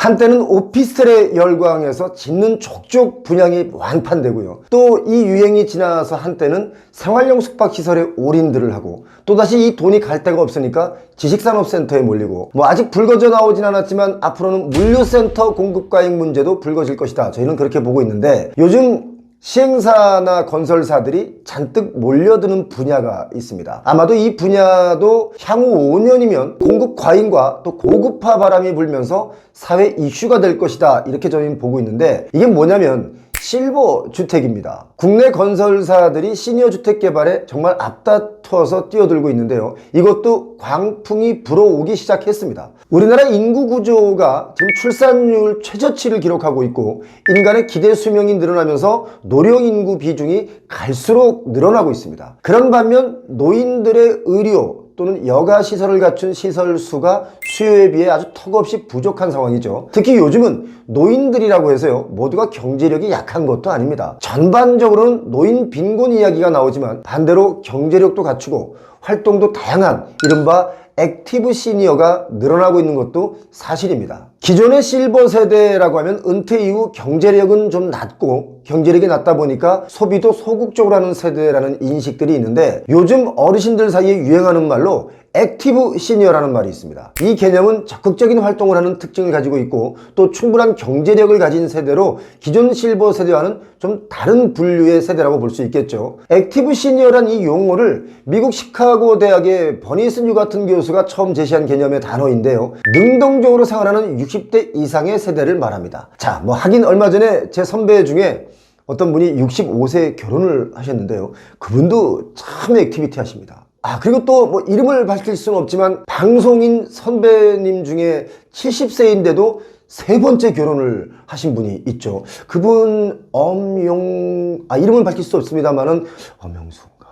한때는 오피스텔의 열광에서 짓는 족족 분양이 완판되고요. 또 이 유행이 지나서 한때는 생활용 숙박시설에 올인들을 하고 또다시 이 돈이 갈 데가 없으니까 지식산업센터에 몰리고 뭐 아직 불거져 나오진 않았지만 앞으로는 물류센터 공급 과잉 문제도 불거질 것이다. 저희는 그렇게 보고 있는데 요즘 시행사나 건설사들이 잔뜩 몰려드는 분야가 있습니다. 아마도 이 분야도 향후 5년이면 공급 과잉과 또 고급화 바람이 불면서 사회 이슈가 될 것이다. 이렇게 저희는 보고 있는데 이게 뭐냐면 실버 주택입니다. 국내 건설사들이 시니어 주택 개발에 정말 앞다투어서 뛰어들고 있는데요. 이것도 광풍이 불어오기 시작했습니다. 우리나라 인구 구조가 지금 출산율 최저치를 기록하고 있고 인간의 기대 수명이 늘어나면서 노령 인구 비중이 갈수록 늘어나고 있습니다. 그런 반면 노인들의 의료 또는 여가 시설을 갖춘 시설 수가 수요에 비해 아주 턱없이 부족한 상황이죠. 특히 요즘은 노인들이라고 해서요, 모두가 경제력이 약한 것도 아닙니다. 전반적으로는 노인 빈곤 이야기가 나오지만 반대로 경제력도 갖추고 활동도 다양한 이른바 액티브 시니어가 늘어나고 있는 것도 사실입니다. 기존의 실버 세대라고 하면 은퇴 이후 경제력은 좀 낮고 경제력이 낮다 보니까 소비도 소극적으로 하는 세대라는 인식들이 있는데 요즘 어르신들 사이에 유행하는 말로 액티브 시니어라는 말이 있습니다. 이 개념은 적극적인 활동을 하는 특징을 가지고 있고 또 충분한 경제력을 가진 세대로 기존 실버 세대와는 좀 다른 분류의 세대라고 볼 수 있겠죠. 액티브 시니어란 이 용어를 미국 시카고 대학의 버니슨 유 같은 교수가 처음 제시한 개념의 단어인데요. 능동적으로 생활하는 60대 이상의 세대를 말합니다. 자, 뭐 하긴 얼마 전에 제 선배 중에 어떤 분이 65세 결혼을 하셨는데요. 그분도 참 액티비티 하십니다. 아, 그리고 또 뭐 이름을 밝힐 수는 없지만 방송인 선배님 중에 70세인데도 세 번째 결혼을 하신 분이 있죠. 그분 엄용 아 이름은 밝힐 수 없습니다만은 엄영수인가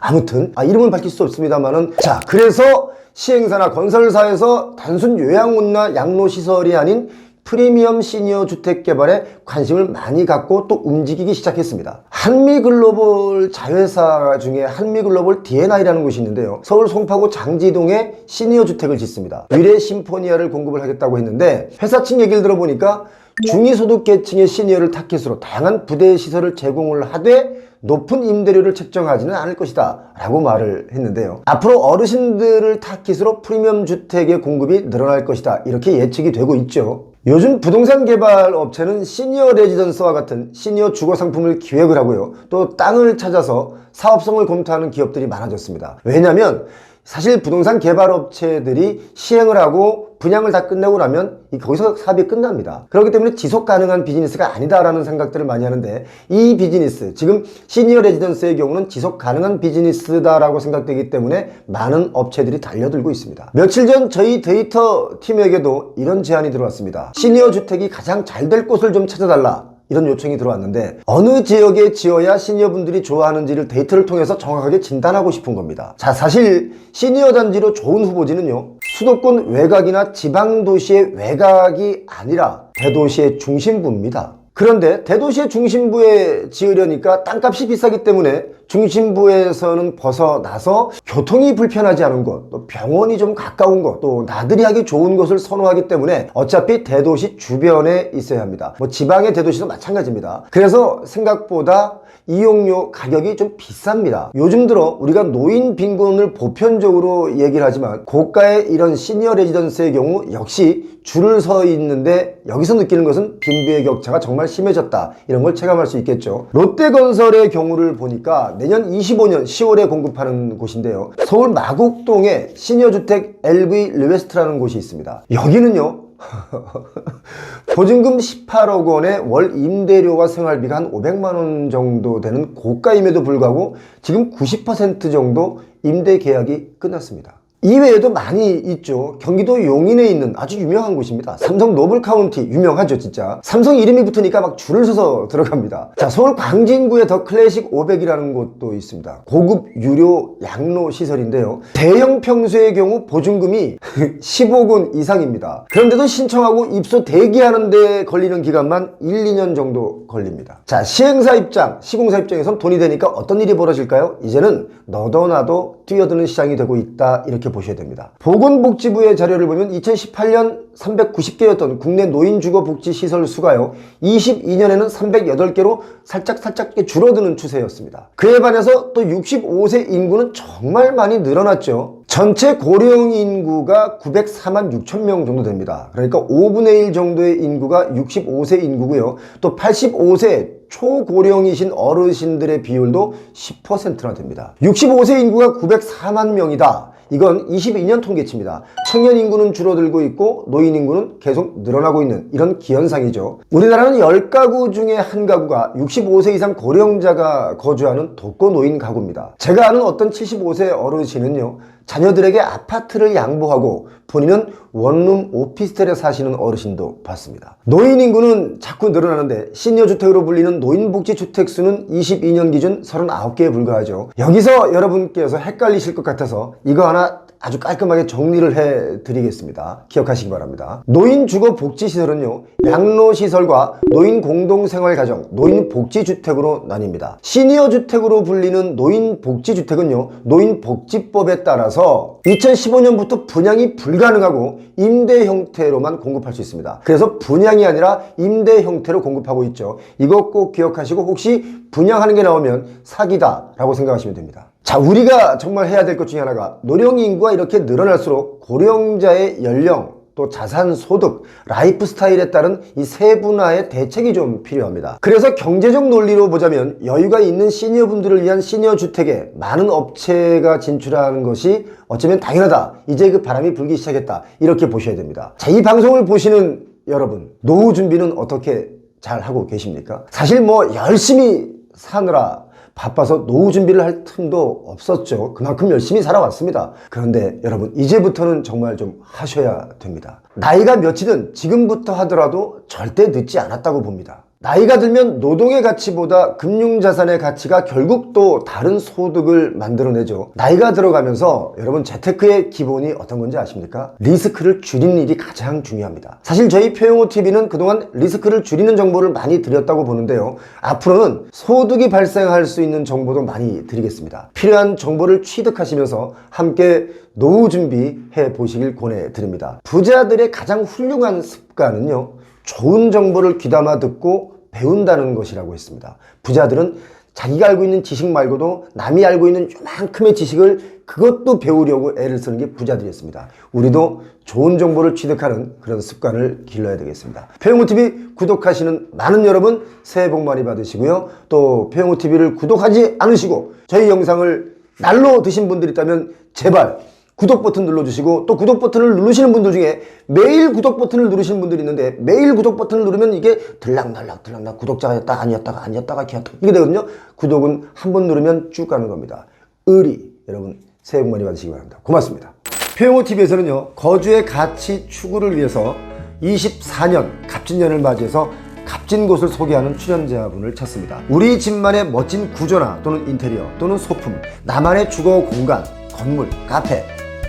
아무튼 아 이름은 밝힐 수 없습니다만은 자 그래서 시행사나 건설사에서 단순 요양원나 양로시설이 아닌 프리미엄 시니어 주택 개발에 관심을 많이 갖고 또 움직이기 시작했습니다. 한미글로벌 자회사 중에 한미글로벌 DNI라는 곳이 있는데요. 서울 송파구 장지동에 시니어 주택을 짓습니다. 위례 심포니아를 공급을 하겠다고 했는데 회사 측 얘기를 들어보니까 중위소득 계층의 시니어를 타깃으로 다양한 부대 시설을 제공을 하되 높은 임대료를 책정하지는 않을 것이다 라고 말을 했는데요. 앞으로 어르신들을 타깃으로 프리미엄 주택의 공급이 늘어날 것이다. 이렇게 예측이 되고 있죠. 요즘 부동산 개발 업체는 시니어 레지던스와 같은 시니어 주거 상품을 기획을 하고요. 또 땅을 찾아서 사업성을 검토하는 기업들이 많아졌습니다. 왜냐하면 사실 부동산 개발 업체들이 시행을 하고 분양을 다 끝내고 나면 이 거기서 사업이 끝납니다. 그렇기 때문에 지속 가능한 비즈니스가 아니다라는 생각들을 많이 하는데 이 비즈니스, 지금 시니어 레지던스의 경우는 지속 가능한 비즈니스다라고 생각되기 때문에 많은 업체들이 달려들고 있습니다. 며칠 전 저희 데이터 팀에게도 이런 제안이 들어왔습니다. 시니어 주택이 가장 잘 될 곳을 좀 찾아달라. 이런 요청이 들어왔는데 어느 지역에 지어야 시니어분들이 좋아하는지를 데이터를 통해서 정확하게 진단하고 싶은 겁니다. 자 사실 시니어 단지로 좋은 후보지는요 수도권 외곽이나 지방 도시의 외곽이 아니라 대도시의 중심부입니다. 그런데 대도시의 중심부에 지으려니까 땅값이 비싸기 때문에 중심부에서는 벗어나서 교통이 불편하지 않은 곳, 또 병원이 좀 가까운 곳, 또 나들이 하기 좋은 곳을 선호하기 때문에 어차피 대도시 주변에 있어야 합니다. 뭐 지방의 대도시도 마찬가지입니다. 그래서 생각보다 이용료 가격이 좀 비쌉니다. 요즘 들어 우리가 노인 빈곤을 보편적으로 얘기를 하지만 고가의 이런 시니어 레지던스의 경우 역시 줄을 서 있는데 여기서 느끼는 것은 빈부의 격차가 정말 심해졌다. 이런 걸 체감할 수 있겠죠. 롯데건설의 경우를 보니까 내년 25년 10월에 공급하는 곳인데요. 서울 마곡동에 시니어주택 LV 르웨스트라는 곳이 있습니다. 여기는요. 보증금 18억 원에 월 임대료와 생활비가 한 500만 원 정도 되는 고가임에도 불구하고 지금 90% 정도 임대 계약이 끝났습니다. 이외에도 많이 있죠. 경기도 용인에 있는 아주 유명한 곳입니다. 삼성 노블카운티 유명하죠, 진짜. 삼성 이름이 붙으니까 막 줄을 서서 들어갑니다. 자, 서울 광진구에 더 클래식 500이라는 곳도 있습니다. 고급 유료 양로 시설인데요. 대형 평수의 경우 보증금이 15억 원 이상입니다. 그런데도 신청하고 입소 대기하는데 걸리는 기간만 1, 2년 정도 걸립니다. 자, 시행사 입장, 시공사 입장에선 돈이 되니까 어떤 일이 벌어질까요? 이제는 너도 나도 뛰어드는 시장이 되고 있다. 이렇게 이렇게 보셔야 됩니다. 보건복지부의 자료를 보면 2018년 390개였던 국내 노인주거복지시설 수가요 22년에는 308개로 살짝 살짝 줄어드는 추세였습니다. 그에 반해서 또 65세 인구는 정말 많이 늘어났죠. 전체 고령 인구가 904만 6천 명 정도 됩니다. 그러니까 5분의 1 정도의 인구가 65세 인구고요. 또 85세 초고령이신 어르신들의 비율도 10%나 됩니다. 65세 인구가 904만 명이다. 이건 22년 통계치입니다. 청년 인구는 줄어들고 있고 노인 인구는 계속 늘어나고 있는 이런 기현상이죠. 우리나라는 10가구 중에 한 가구가 65세 이상 고령자가 거주하는 독거 노인 가구입니다. 제가 아는 어떤 75세 어르신은요. 자녀들에게 아파트를 양보하고 본인은 원룸 오피스텔에 사시는 어르신도 봤습니다. 노인 인구는 자꾸 늘어나는데 시니어 주택으로 불리는 노인복지 주택 수는 22년 기준 39개에 불과하죠. 여기서 여러분께서 헷갈리실 것 같아서 이거 하나 아주 깔끔하게 정리를 해 드리겠습니다. 기억하시기 바랍니다. 노인 주거 복지 시설은요. 양로 시설과 노인 공동 생활 가정, 노인 복지 주택으로 나뉩니다. 시니어 주택으로 불리는 노인 복지 주택은요. 노인 복지법에 따라서 2015년부터 분양이 불가능하고 임대 형태로만 공급할 수 있습니다. 그래서 분양이 아니라 임대 형태로 공급하고 있죠. 이거 꼭 기억하시고 혹시 분양하는 게 나오면 사기다 라고 생각하시면 됩니다. 자, 우리가 정말 해야 될 것 중에 하나가 노령 인구가 이렇게 늘어날수록 고령자의 연령, 또 자산 소득, 라이프 스타일에 따른 이 세분화의 대책이 좀 필요합니다. 그래서 경제적 논리로 보자면 여유가 있는 시니어 분들을 위한 시니어 주택에 많은 업체가 진출하는 것이 어쩌면 당연하다. 이제 그 바람이 불기 시작했다. 이렇게 보셔야 됩니다. 자, 이 방송을 보시는 여러분, 노후 준비는 어떻게 잘 하고 계십니까? 사실 뭐 열심히 사느라 바빠서 노후 준비를 할 틈도 없었죠. 그만큼 열심히 살아왔습니다. 그런데 여러분, 이제부터는 정말 좀 하셔야 됩니다. 나이가 몇이든 지금부터 하더라도 절대 늦지 않았다고 봅니다. 나이가 들면 노동의 가치보다 금융자산의 가치가 결국 또 다른 소득을 만들어내죠. 나이가 들어가면서 여러분 재테크의 기본이 어떤 건지 아십니까? 리스크를 줄이는 일이 가장 중요합니다. 사실 저희 표용호 TV는 그동안 리스크를 줄이는 정보를 많이 드렸다고 보는데요. 앞으로는 소득이 발생할 수 있는 정보도 많이 드리겠습니다. 필요한 정보를 취득하시면서 함께 노후 준비해 보시길 권해드립니다. 부자들의 가장 훌륭한 습관은요. 좋은 정보를 귀담아 듣고 배운다는 것이라고 했습니다. 부자들은 자기가 알고 있는 지식 말고도 남이 알고 있는 요만큼의 지식을 그것도 배우려고 애를 쓰는 게 부자들이었습니다. 우리도 좋은 정보를 취득하는 그런 습관을 길러야 되겠습니다. 표영호TV 구독하시는 많은 여러분 새해 복 많이 받으시고요. 또 표영호TV를 구독하지 않으시고 저희 영상을 날로 드신 분들이 있다면 제발 구독 버튼 눌러주시고 또 구독 버튼을 누르시는 분들 중에 매일 구독 버튼을 누르시는 분들이 있는데 매일 구독 버튼을 누르면 이게 들락날락 들락날락 구독자가 였다 아니었다가 아니었다가 기었다 이게 되거든요. 구독은 한 번 누르면 쭉 가는 겁니다. 의리 여러분 새해 복 많이 받으시기 바랍니다. 고맙습니다. 표영호TV에서는요 거주의 가치 추구를 위해서 24년 갑진년을 맞이해서 값진 곳을 소개하는 출연자분을 찾습니다. 우리 집만의 멋진 구조나 또는 인테리어 또는 소품, 나만의 주거 공간, 건물, 카페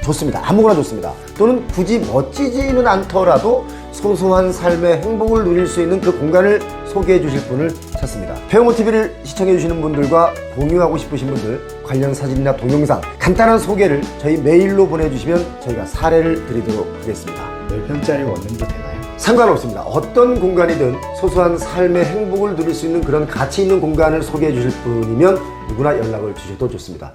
좋습니다. 아무거나 좋습니다. 또는 굳이 멋지지는 않더라도 소소한 삶의 행복을 누릴 수 있는 그 공간을 소개해 주실 분을 찾습니다. 배우모TV를 시청해 주시는 분들과 공유하고 싶으신 분들 관련 사진이나 동영상 간단한 소개를 저희 메일로 보내주시면 저희가 사례를 드리도록 하겠습니다. 몇 평짜리 원룸도 되나요? 상관없습니다. 어떤 공간이든 소소한 삶의 행복을 누릴 수 있는 그런 가치 있는 공간을 소개해 주실 분이면 누구나 연락을 주셔도 좋습니다.